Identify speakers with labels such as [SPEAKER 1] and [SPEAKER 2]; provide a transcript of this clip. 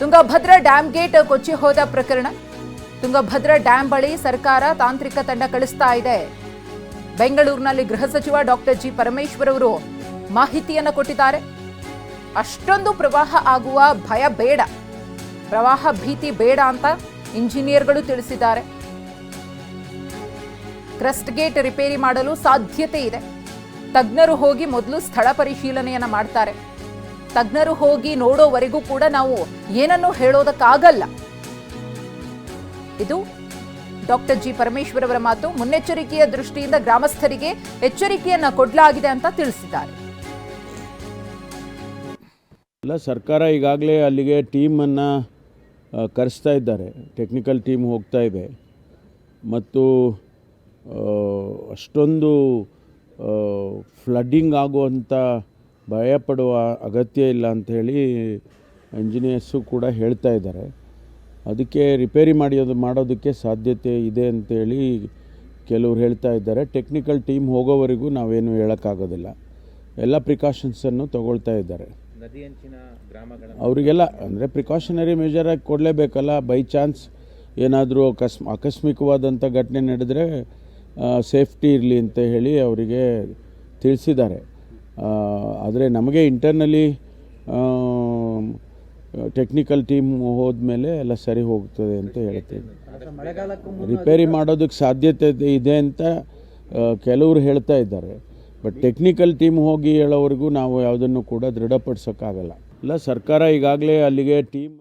[SPEAKER 1] Tungabhadra dam gate ಕೊಚ್ಚಿ ಹೋದ ಪ್ರಕರಣ. Tungabhadra dam ಬಳಿ ಸರ್ಕಾರ ತಾಂತ್ರಿಕ ತಂಡ ಕಳಿಸ್ತಾ ಇದೆ. ಬೆಂಗಳೂರಿನಲ್ಲಿ ಗೃಹ ಸಚಿವ ಡಾಕ್ಟರ್ ಜಿ ಪರಮೇಶ್ವರ್ ಅವರು ಮಾಹಿತಿಯನ್ನು ಕೊಟ್ಟಿದ್ದಾರೆ. ಅಷ್ಟೊಂದು ಪ್ರವಾಹ ಆಗುವ ಭಯ ಬೇಡ. ಪ್ರವಾಹ ಭೀತಿ ಬೇಡ ಅಂತ ಇಂಜಿನಿಯರ್ಗಳು ತಿಳಿಸಿದ್ದಾರೆ. ಕ್ರಸ್ಟ್ ಗೇಟ್ ರಿಪೇರಿ ಮಾಡಲು ಸಾಧ್ಯತೆ ಇದೆ. ತಜ್ಞರು ಹೋಗಿ ಮೊದಲು ಸ್ಥಳ ಪರಿಶೀಲನೆಯನ್ನು ಮಾಡ್ತಾರೆ. ತಜ್ಞರು ಹೋಗಿ ನೋಡೋವರೆಗೂ ಕೂಡ ನಾವು ಏನನ್ನು ಹೇಳೋದಕ್ಕಾಗಲ್ಲ. ಇದು ಡಾಕ್ಟರ್ ಜಿ ಪರಮೇಶ್ವರ್ ಅವರ ಮಾತು. ಮುನ್ನೆಚ್ಚರಿಕೆಯ ದೃಷ್ಟಿಯಿಂದ ಗ್ರಾಮಸ್ಥರಿಗೆ ಎಚ್ಚರಿಕೆಯನ್ನ ಕೊಡಲಾಗಿದೆ ಅಂತ ತಿಳಿಸಿದ್ದಾರೆ.
[SPEAKER 2] ಇಲ್ಲ ಸರ್ಕಾರ ಈಗಾಗಲೇ ಅಲ್ಲಿಗೆ ಟೀಮನ್ನು ಕರೆಸ್ತಾ ಇದ್ದಾರೆ. ಟೆಕ್ನಿಕಲ್ ಟೀಮ್ ಹೋಗ್ತಾ ಇದೆ. ಮತ್ತು ಅಷ್ಟೊಂದು ಫ್ಲಡ್ಡಿಂಗ್ ಆಗುವಂಥ ಭಯಪಡುವ ಅಗತ್ಯ ಇಲ್ಲ ಅಂಥೇಳಿ ಇಂಜಿನಿಯರ್ಸು ಕೂಡ ಹೇಳ್ತಾ ಇದ್ದಾರೆ. ಅದಕ್ಕೆ ರಿಪೇರಿ ಮಾಡಿಯೋದು ಮಾಡೋದಕ್ಕೆ ಸಾಧ್ಯತೆ ಇದೆ ಅಂತೇಳಿ ಕೆಲವ್ರು ಹೇಳ್ತಾ ಇದ್ದಾರೆ. ಟೆಕ್ನಿಕಲ್ ಟೀಮ್ ಹೋಗೋವರೆಗೂ ನಾವೇನು ಹೇಳೋಕ್ಕಾಗೋದಿಲ್ಲ. ಎಲ್ಲ ಪ್ರಿಕಾಷನ್ಸನ್ನು ತಗೊಳ್ತಾ ಇದ್ದಾರೆ. ಅವರಿಗೆಲ್ಲ ಅಂದರೆ ಪ್ರಿಕಾಷನರಿ ಮೆಜರಾಗಿ ಕೊಡಲೇಬೇಕಲ್ಲ? ಬೈ ಚಾನ್ಸ್ ಏನಾದರೂ ಅಕಸ್ ಆಕಸ್ಮಿಕವಾದಂಥ ಘಟನೆ ನಡೆದರೆ ಸೇಫ್ಟಿ ಇರಲಿ ಅಂತ ಹೇಳಿ ಅವರಿಗೆ ತಿಳಿಸಿದ್ದಾರೆ. ಆದರೆ ನಮಗೆ ಇಂಟರ್ನಲಿ ಟೆಕ್ನಿಕಲ್ ಟೀಮ್ ಹೋದ್ಮೇಲೆ ಎಲ್ಲ ಸರಿ ಹೋಗ್ತದೆ ಅಂತ ಹೇಳ್ತೇನೆ ರಿಪೇರಿ ಮಾಡೋದಕ್ಕೆ ಸಾಧ್ಯತೆ ಇದೆ ಅಂತ ಕೆಲವರು ಹೇಳ್ತಾ ಇದ್ದಾರೆ. ಬಟ್ ಟೆಕ್ನಿಕಲ್ ಟೀಮ್ ಹೋಗಿ ಹೇಳೋವರೆಗೂ ನಾವು ಯಾವುದನ್ನು ಕೂಡ ದೃಢಪಡಿಸೋಕ್ಕಾಗಲ್ಲ. ಇಲ್ಲ, ಸರ್ಕಾರ ಈಗಾಗಲೇ ಅಲ್ಲಿಗೆ ಟೀಮ್